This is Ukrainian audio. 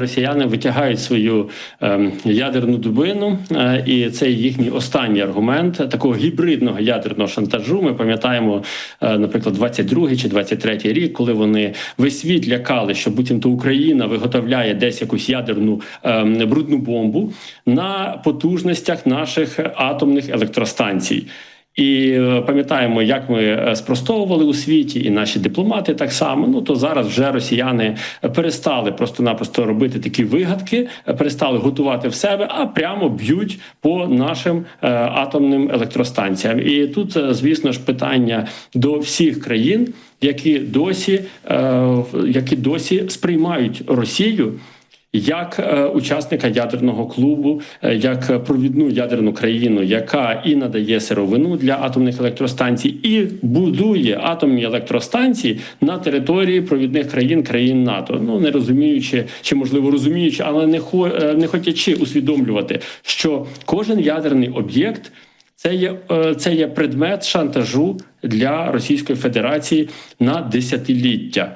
Росіяни витягають свою ем, ядерну дубину, е, і це їхній останній аргумент такого гібридного ядерного шантажу. Ми пам'ятаємо, е, наприклад, 22 чи 23 рік, коли вони весь світ лякали, що буцімто Україна виготовляє десь якусь ядерну ем, брудну бомбу на потужностях наших атомних електростанцій. І е, пам'ятаємо, як ми е, спростовували у світі, і наші дипломати так само. Ну то зараз вже росіяни перестали просто-напросто робити такі вигадки, перестали готувати в себе, а прямо б'ють по нашим е, атомним електростанціям. І тут, звісно ж, питання до всіх країн, які досі, які досі сприймають Росію як е, учасника ядерного клубу, е, як провідну ядерну країну, яка і надає сировину для атомних електростанцій, і будує атомні електростанції на території провідних країн країн НАТО. Ну не розуміючи, чи можливо розуміючи, але не хо е, не хотячи усвідомлювати, що кожен ядерний об'єкт. Це є, це є предмет шантажу для Російської Федерації на десятиліття.